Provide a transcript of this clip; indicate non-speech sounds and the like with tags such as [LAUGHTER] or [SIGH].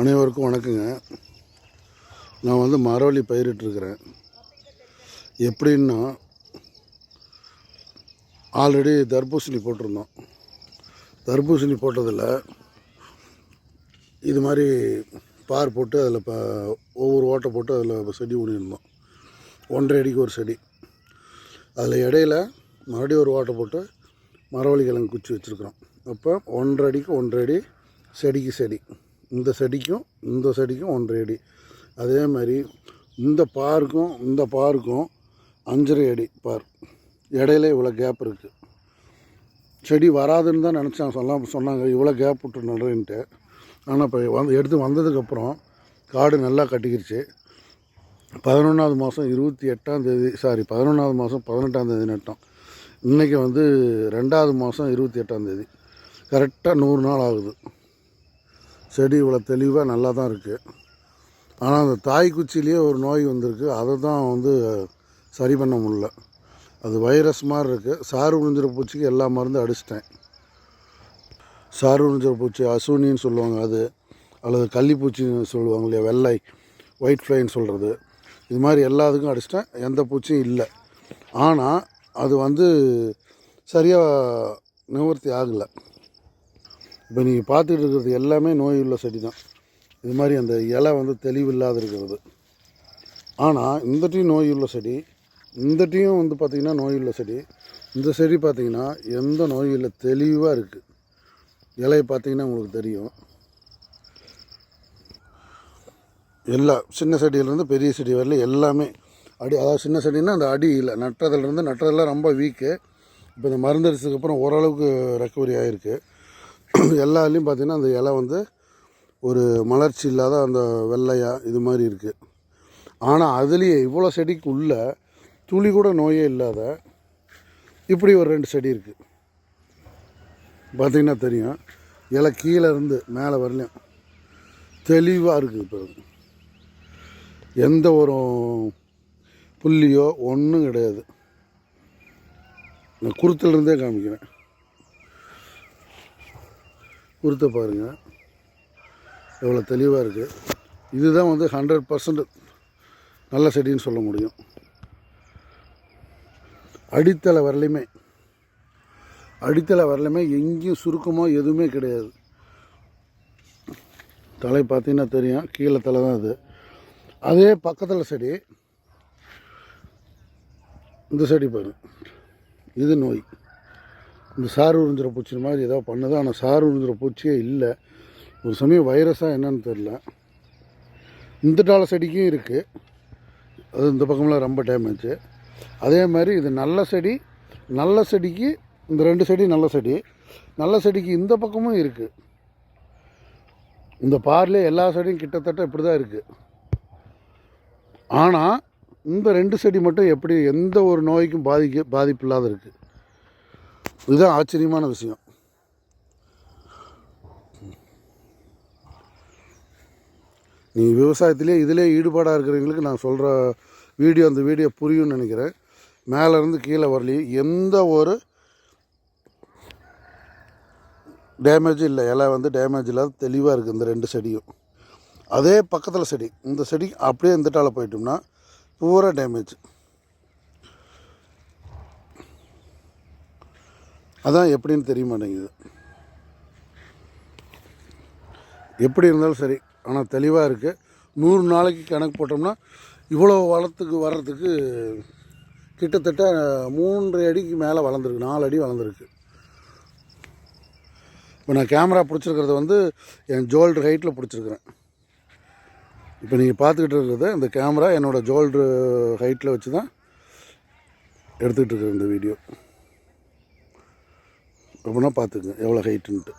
அனைவருக்கும் வணக்கங்க. நான் வந்து மரவள்ளி பயிரிட்டுருக்கிறேன். எப்படின்னா ஆல்ரெடி தர்பூசணி போட்டிருந்தோம். தர்பூசணி போட்டதில் இது மாதிரி பார் போட்டு அதில் இப்போ ஒவ்வொரு ஓட்டை போட்டு அதில் செடி ஊனியிருந்தோம். ஒன்றரை அடிக்கு ஒரு செடி. அதில் இடையில மறுபடியும் ஒரு ஓட்டை போட்டு மரவள்ளி கிழங்கு குச்சி வச்சுருக்குறோம். அப்போ ஒன்றரை அடிக்கு ஒன்றரை அடி செடிக்கு செடி. இந்த செடிக்கும் இந்த செடிக்கும் ஒன்றரை அடி. அதே மாதிரி இந்த பாருக்கும் இந்த பாருக்கும் அஞ்சரை அடி பார். இடையில இவ்வளோ கேப் இருக்குது செடி வராதுன்னு தான் நினச்சேன். சொல்ல சொன்னாங்க இவ்வளோ கேப் விட்டு நடுறேன்ட்டு. ஆனால் இப்போ வந்து எடுத்து வந்ததுக்கப்புறம் காடு நல்லா கட்டிக்கிருச்சு. பதினொன்றாவது மாதம் இருபத்தி எட்டாம் தேதி சாரி பதினொன்றாவது மாதம் பதினெட்டாம் தேதி நட்டோம். இன்றைக்கி வந்து ரெண்டாவது மாதம் இருபத்தி எட்டாம் தேதி. கரெக்டாக நூறு நாள் ஆகுது. செடி இவ்வளோ தெளிவாக நல்லா தான் இருக்குது ஆனால் அந்த தாய்க்குச்சிலேயே ஒரு நோய் வந்திருக்கு. அதை தான் வந்து சரி பண்ண முடியல. அது வைரஸ் மாதிரி இருக்குது சாறு உறிஞ்சிற பூச்சிக்கு எல்லா மருந்தும் அடிச்சிட்டேன். சாறு உறிஞ்சிற பூச்சி அசூனின்னு சொல்லுவாங்க அது. அல்லது கள்ளிப்பூச்சின்னு சொல்லுவாங்க இல்லையா வெள்ளை ஒயிட் ஃப்ளைன்னு சொல்கிறது இது மாதிரி எல்லாத்துக்கும் அடிச்சிட்டேன். எந்த பூச்சியும் இல்லை. ஆனால் அது வந்து சரியாக நிவர்த்தி ஆகலை. இப்போ நீங்கள் பார்த்துட்டு இருக்கிறது எல்லாமே நோய் உள்ள செடி தான். இது மாதிரி அந்த இலை வந்து தெளிவில்லாத இருக்கிறது. ஆனால் இந்த டீயும் நோய் உள்ள செடி இந்த டீயும் வந்து பார்த்திங்கன்னா நோய் உள்ள செடி. இந்த செடி பார்த்திங்கன்னா எந்த நோயும் இல்லை தெளிவாக இருக்குது இலையை பார்த்தீங்கன்னா உங்களுக்கு தெரியும். எல்லா சின்ன செடியிலேருந்து பெரிய செடி வரல எல்லாமே அடி அதாவது சின்ன செடின்னா அந்த அடி இல்லை. நட்டதுலேருந்து நட்டதெல்லாம் ரொம்ப வீக்கு இப்போ இந்த மருந்தடிச்சதுக்கப்புறம் ஓரளவுக்கு ரெக்கவரி ஆகிருக்கு [CLEARS THROAT] எல்லாத்துலேயும் பார்த்திங்கன்னா அந்த இலை வந்து ஒரு மலர்ச்சி இல்லாத அந்த வெள்ளையாக இது மாதிரி இருக்குது ஆனால் அதுலேயே இவ்வளோ செடிக்கு உள்ள துளி கூட நோயே இல்லாத இப்படி ஒரு ரெண்டு செடி இருக்குது பார்த்திங்கன்னா தெரியும். இலை கீழே இருந்து மேலே வரலையும். தெளிவாக இருக்குது இப்போ. எந்த ஒரு புள்ளியோ ஒன்றும் கிடையாது. நான் குருத்துலேருந்தே காமிக்கிறேன். குருத்தை பாருங்கள் எவ்வளோ தெளிவாக இருக்குது இதுதான் வந்து ஹண்ட்ரட் பர்சன்ட் நல்ல செடின்னு சொல்ல முடியும். அடித்தலை வரலையுமே அடித்தலை வரலையுமே எங்கேயும் சுருக்கமோ எதுவுமே கிடையாது. தலை பார்த்தீங்கன்னா தெரியும். கீழே தலை தான் அது. அதே பக்கத்தில் செடி இந்த செடி பாருங்கள் இது நோய். இந்த சாறு உறிஞ்சிற பூச்சி மாதிரி ஏதோ பண்ணுது ஆனால் சாறு உறிஞ்சிற பூச்சியே இல்லை. ஒரு சமயம் வைரஸாக என்னன்னு தெரில இந்த டால செடிக்கும் இருக்குது அது இந்த பக்கம்லாம் ரொம்ப டேமேஜ். அதே மாதிரி இது நல்ல செடி நல்ல செடிக்கு இந்த ரெண்டு செடி நல்ல செடி நல்ல செடிக்கு இந்த பக்கமும் இருக்குது இந்த பார்லே எல்லா செடியும் கிட்டத்தட்ட இப்படி தான் இருக்குது ஆனால் இந்த ரெண்டு செடி மட்டும் எப்படி எந்த ஒரு நோய்க்கும் பாதிக்க பாதிப்பு இல்லாத இருக்குது இதுதான் ஆச்சரியமான விஷயம். நீ விவசாயத்திலே இதிலே ஈடுபாடாக இருக்கிறவங்களுக்கு நான் சொல்கிற வீடியோ அந்த வீடியோ புரியும்னு நினைக்கிறேன். மேலேருந்து கீழே வரலையும் எந்த ஒரு டேமேஜ் இல்லை. இலை வந்து டேமேஜ் இல்லாத தெளிவாக இருக்குது இந்த ரெண்டு செடியும். அதே பக்கத்தில் செடி. இந்த செடி அப்படியே இந்த டால போயிட்டோம்னா பூரா டேமேஜ் அதான் எப்படின்னு தெரிய மாட்டேங்குது. எப்படி இருந்தாலும் சரி ஆனால் தெளிவாக இருக்குது நூறு நாளைக்கு கணக்கு போட்டோம்னா இவ்வளோ வளத்துக்கு வர்றதுக்கு கிட்டத்தட்ட மூன்று அடிக்கு மேலே வளர்ந்துருக்கு நாலு அடி வளர்ந்துருக்கு. இப்போ நான் கேமரா பிடிச்சிருக்கிறது வந்து என் ஜோல்டு ஹைட்டில் பிடிச்சிருக்கிறேன். இப்போ நீங்கள் பார்த்துக்கிட்டு இருக்கிறது இந்த கேமரா என்னோடய ஜோல்டு ஹைட்டில் வச்சு தான் எடுத்துக்கிட்டு இருக்கிறேன் இந்த வீடியோ. அப்படின்னா பார்த்துக்குங்க எவ்வளோ ஹைட்டுன்ட்டு